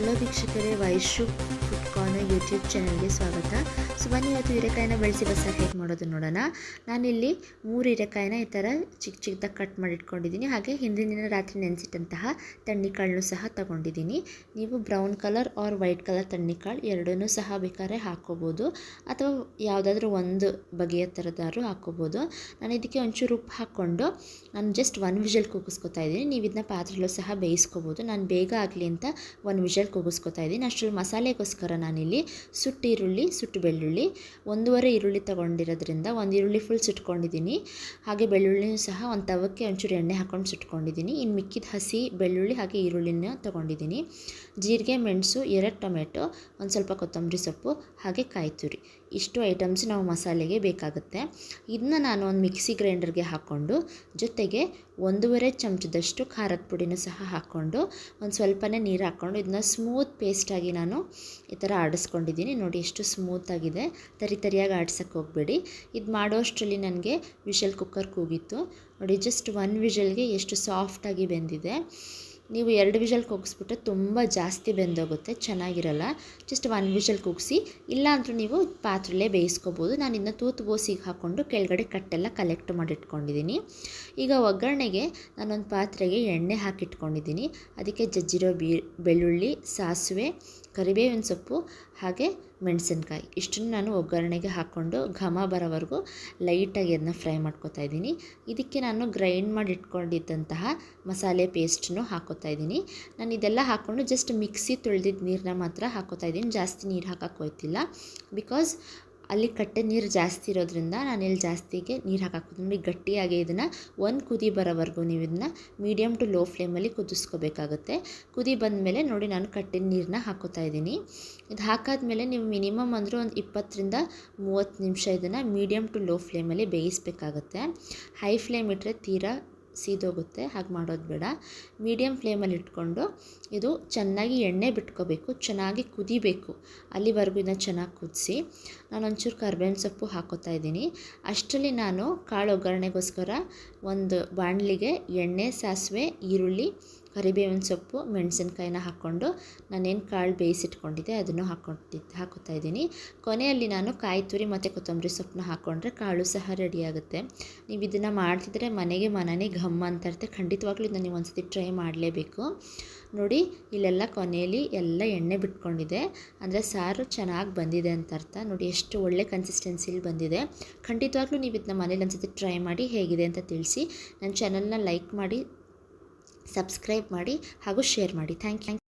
Hello ವೀಕ್ಷಕರೇ, Vaishu food corner YouTube ಚಾನಲ್ಗೆ ಸ್ವಾಗತ. ಸೊ ಬನ್ನಿ ಇವತ್ತು ಹೀರೆಕಾಯಿನ ಬೆಳೆಸಿ ಬಸ್ಸಾರು ಹೇಗೆ ಮಾಡೋದು ನೋಡೋಣ. ನಾನಿಲ್ಲಿ ಮೂರು ಹೀರೆಕಾಯಿನ ಈ ಥರ ಚಿಕ್ಕ ಚಿಕ್ಕದಾಗಿ ಕಟ್ ಮಾಡಿ ಇಟ್ಕೊಂಡಿದ್ದೀನಿ ಹಾಗೆ ಹಿಂದಿನ ದಿನ ರಾತ್ರಿ ನೆನೆಸಿಟ್ಟಂತಹ ತಣ್ಣಿಕಾಳನ್ನು ಸಹ ತಗೊಂಡಿದ್ದೀನಿ. ನೀವು brown colour or white colour ತಣ್ಣಿಕಾಳು ಎರಡನ್ನೂ ಸಹ ಬೇಕಾದ್ರೆ ಹಾಕ್ಕೋಬೋದು ಅಥವಾ ಯಾವುದಾದ್ರೂ ಒಂದು ಬಗೆಯ ಥರದಾದ್ರೂ ಹಾಕ್ಕೋಬೋದು ನಾನು ಇದಕ್ಕೆ ಒಂಚೂರು ಉಪ್ಪು ಹಾಕ್ಕೊಂಡು ನಾನು ಜಸ್ಟ್ ಒನ್ ವಿಷಲ್ ಕೂಗಿಸ್ಕೊತಾ ಇದ್ದೀನಿ. ನೀವು ಇದನ್ನ ಪಾತ್ರೆಯಲ್ಲೂ ಸಹ ಬೇಯಿಸ್ಕೋಬೋದು. ನಾನು ಬೇಗ ಆಗಲಿ ಅಂತ ಒನ್ ವಿಷಲ್ ಕೂಗಿಸ್ಕೊತಾ ಇದ್ದೀನಿ. ಅಷ್ಟರಲ್ಲಿ ಮಸಾಲೆಗೋಸ್ಕರ ನಾನಿಲ್ಲಿ ಸುಟ್ಟು ಈರುಳ್ಳಿ, ಸುಟ್ಟು ಬೆಳ್ಳುಳ್ಳಿ, ಒಂದೂವರೆ ಈರುಳ್ಳಿ ತೊಗೊಂಡಿರೋದ್ರಿಂದ ಒಂದು ಈರುಳ್ಳಿ ಫುಲ್ ಸುಟ್ಕೊಂಡಿದ್ದೀನಿ. ಹಾಗೆ ಬೆಳ್ಳುಳ್ಳಿನೂ ಸಹ ಒಂದು ತವಕ್ಕೆ ಒಂಚೂರು ಎಣ್ಣೆ ಹಾಕ್ಕೊಂಡು ಸುಟ್ಕೊಂಡಿದ್ದೀನಿ. ಇನ್ನು ಮಿಕ್ಕಿದ ಹಸಿ ಬೆಳ್ಳುಳ್ಳಿ ಹಾಗೆ ಈರುಳ್ಳಿನ ತೊಗೊಂಡಿದ್ದೀನಿ. ಜೀರಿಗೆ, ಮೆಣಸು, ಎರಡು ಟೊಮೆಟೊ, ಒಂದು ಸ್ವಲ್ಪ ಕೊತ್ತಂಬರಿ ಸೊಪ್ಪು ಹಾಗೆ ಕಾಯಿ ತುರಿ ಇಷ್ಟು ಐಟಮ್ಸ್ ನಾವು ಮಸಾಲೆಗೆ ಬೇಕಾಗುತ್ತೆ. ಇದನ್ನ ನಾನು ಒಂದು ಮಿಕ್ಸಿ ಗ್ರೈಂಡರ್ಗೆ ಹಾಕ್ಕೊಂಡು, ಜೊತೆಗೆ ಒಂದೂವರೆ ಚಮಚದಷ್ಟು ಖಾರದ ಪುಡಿನ ಸಹ ಹಾಕ್ಕೊಂಡು, ಒಂದು ಸ್ವಲ್ಪನೇ ನೀರು ಹಾಕ್ಕೊಂಡು, ಇದನ್ನ ಸ್ಮೂತ್ ಪೇಸ್ಟಾಗಿ ನಾನು ಈ ಥರ ಆಡಿಸ್ಕೊಂಡಿದ್ದೀನಿ. ನೋಡಿ ಎಷ್ಟು ಸ್ಮೂತಾಗಿದೆ ತರಿ ತರಿಯಾಗಿ ಆಡ್ಸೋಕ್ಕೆ ಹೋಗಬೇಡಿ. ಇದು ಮಾಡೋಷ್ಟರಲ್ಲಿ ನನಗೆ ವಿಷಲ್ ಕುಕ್ಕರ್ ಕೂಗಿತ್ತು. ನೋಡಿ ಜಸ್ಟ್ ಒನ್ ವಿಷಲ್ಗೆ ಎಷ್ಟು ಸಾಫ್ಟಾಗಿ ಬೆಂದಿದೆ. ನೀವು ಎರಡು ವಿಷಲ್ ಕೂಗಿಸ್ಬಿಟ್ರೆ ತುಂಬ ಜಾಸ್ತಿ ಬೆಂದೋಗುತ್ತೆ, ಚೆನ್ನಾಗಿರಲ್ಲ. ಜಸ್ಟ್ ಒನ್ ವಿಷಲ್ ಕೂಗಿಸಿ, ಇಲ್ಲಾಂದ್ರೂ ನೀವು ಪಾತ್ರೆಲೇ ಬೇಯಿಸ್ಕೋಬೋದು. ನಾನು ಇದನ್ನ ತೂತು ಬೋಸಿಗೆ ಹಾಕ್ಕೊಂಡು ಕೆಳಗಡೆ ಕಟ್ಟೆಲ್ಲ ಕಲೆಕ್ಟ್ ಮಾಡಿಟ್ಕೊಂಡಿದ್ದೀನಿ ಈಗ ಒಗ್ಗರಣೆಗೆ ನಾನೊಂದು ಪಾತ್ರೆಗೆ ಎಣ್ಣೆ ಹಾಕಿಟ್ಕೊಂಡಿದ್ದೀನಿ ಅದಕ್ಕೆ ಜಜ್ಜಿರೋ ಬೀ, ಬೆಳ್ಳುಳ್ಳಿ, ಸಾಸಿವೆ ಕರಿಬೇವಿನ ಸೊಪ್ಪು ಹಾಗೆ ಮೆಣಸಿನ್ಕಾಯಿ. ಇಷ್ಟನ್ನು ನಾನು ಒಗ್ಗರಣೆಗೆ ಹಾಕ್ಕೊಂಡು ಘಮ ಬರೋವರೆಗೂ ಲೈಟಾಗಿ ಅದನ್ನ ಫ್ರೈ ಮಾಡ್ಕೊತಾ ಇದ್ದೀನಿ. ಇದಕ್ಕೆ ನಾನು ಗ್ರೈಂಡ್ ಮಾಡಿ ಇಟ್ಕೊಂಡಿದ್ದಂತಹ ಮಸಾಲೆ ಪೇಸ್ಟನ್ನು ಹಾಕೋತಾ ಇದ್ದೀನಿ. ನಾನು ಇದೆಲ್ಲ ಹಾಕ್ಕೊಂಡು ಜಸ್ಟ್ ಮಿಕ್ಸಿ ತೊಳೆದಿದ್ದ ನೀರನ್ನ ಮಾತ್ರ ಹಾಕೋತಾ ಇದ್ದೀನಿ. ಜಾಸ್ತಿ ನೀರು ಹಾಕೋಕ್ಕೋಯ್ತಿಲ್ಲ ಬಿಕಾಸ್ ಅಲ್ಲಿ ಕಟ್ಟೆ ನೀರು ಜಾಸ್ತಿ ಇರೋದ್ರಿಂದ ನಾನು ಇಲ್ಲಿ ಜಾಸ್ತಿಗೆ ನೀರು ಹಾಕಕ್ಕೆ ನೋಡಿ ಗಟ್ಟಿಯಾಗಿ ಇದನ್ನು ಒಂದು ಕುದಿ ಬರೋವರೆಗೂ ನೀವು ಇದನ್ನ ಮೀಡಿಯಮ್ ಟು ಲೋ ಫ್ಲೇಮಲ್ಲಿ ಕುದಿಸ್ಕೋಬೇಕಾಗುತ್ತೆ. ಕುದಿ ಬಂದಮೇಲೆ ನೋಡಿ ನಾನು ಕಟ್ಟಿನ ನೀರನ್ನ ಹಾಕೋತಾ ಇದ್ದೀನಿ. ಇದು ಹಾಕಾದ್ಮೇಲೆ ನೀವು ಮಿನಿಮಮ್ ಅಂದರೂ ಒಂದು ಇಪ್ಪತ್ತರಿಂದ ಮೂವತ್ತು ನಿಮಿಷ ಇದನ್ನು ಮೀಡಿಯಮ್ ಟು ಲೋ ಫ್ಲೇಮಲ್ಲಿ ಬೇಯಿಸಬೇಕಾಗತ್ತೆ. ಹೈ ಫ್ಲೇಮ್ ಇಟ್ಟರೆ ತೀರಾ ಸೀದೋಗುತ್ತೆ, ಹಾಗೆ ಮಾಡೋದು ಬೇಡ. ಮೀಡಿಯಮ್ ಫ್ಲೇಮಲ್ಲಿ ಇಟ್ಕೊಂಡು ಇದು ಚೆನ್ನಾಗಿ ಎಣ್ಣೆ ಬಿಟ್ಕೋಬೇಕು, ಚೆನ್ನಾಗಿ ಕುದಿಬೇಕು. ಅಲ್ಲಿವರೆಗೂ ಇದನ್ನ ಚೆನ್ನಾಗಿ ಕುದಿಸಿ, ನಾನು ಒಂಚೂರು ಕರ್ಬೇವಿನ ಸೊಪ್ಪು ಹಾಕೋತಾ ಇದ್ದೀನಿ. ಅಷ್ಟರಲ್ಲಿ ನಾನು ಕಾಳು ಒಗ್ಗರಣೆಗೋಸ್ಕರ ಒಂದು ಬಾಣಲಿಗೆ ಎಣ್ಣೆ, ಸಾಸಿವೆ, ಈರುಳ್ಳಿ ಕರಿಬೇವಿನ ಸೊಪ್ಪು, ಮೆಣಸಿನ್ಕಾಯಿನ ಹಾಕ್ಕೊಂಡು ನಾನೇನು ಕಾಳು ಬೇಯಿಸಿಟ್ಕೊಂಡಿದ್ದೆ ಅದನ್ನು ಹಾಕ್ಕೊಂಡಿದ್ದು ಹಾಕೋತಾ ಇದ್ದೀನಿ. ಕೊನೆಯಲ್ಲಿ ನಾನು ಕಾಯಿ ತುರಿ ಮತ್ತು ಕೊತ್ತಂಬರಿ ಸೊಪ್ಪನ್ನ ಹಾಕ್ಕೊಂಡ್ರೆ ಕಾಳು ಸಹ ರೆಡಿಯಾಗುತ್ತೆ ನೀವು ಇದನ್ನು ಮಾಡ್ತಿದ್ರೆ ಮನೆಗೆ ಮನನೇ ಘಮ್ ಅಂತ ಇರುತ್ತೆ. ಖಂಡಿತವಾಗ್ಲೂ ಇದನ್ನ ನೀವು ಒಂದ್ಸತಿ ಟ್ರೈ ಮಾಡಲೇಬೇಕು. ನೋಡಿ, ಇಲ್ಲೆಲ್ಲ ಕೊನೆಯಲ್ಲಿ ಎಲ್ಲ ಎಣ್ಣೆ ಬಿಟ್ಕೊಂಡಿದೆ. ಅಂದರೆ ಸಾರು ಚೆನ್ನಾಗಿ ಬಂದಿದೆ ಅಂತ ಅರ್ಥ. ನೋಡಿ, ಎಷ್ಟು ಒಳ್ಳೆ ಕನ್ಸಿಸ್ಟೆನ್ಸಿಲಿ ಬಂದಿದೆ. ಖಂಡಿತವಾಗ್ಲೂ ನೀವು ಇದನ್ನ ಮನೇಲಿ ಒಂದ್ಸತಿ ಟ್ರೈ ಮಾಡಿ ಹೇಗಿದೆ ಅಂತ ತಿಳಿಸಿ. ನನ್ನ ಚಾನಲ್ನ ಲೈಕ್ ಮಾಡಿ ಸಬ್ಸ್ಕ್ರೈಬ್ ಮಾಡಿ ಹಾಗೂ ಶೇರ್ ಮಾಡಿ. Thank you.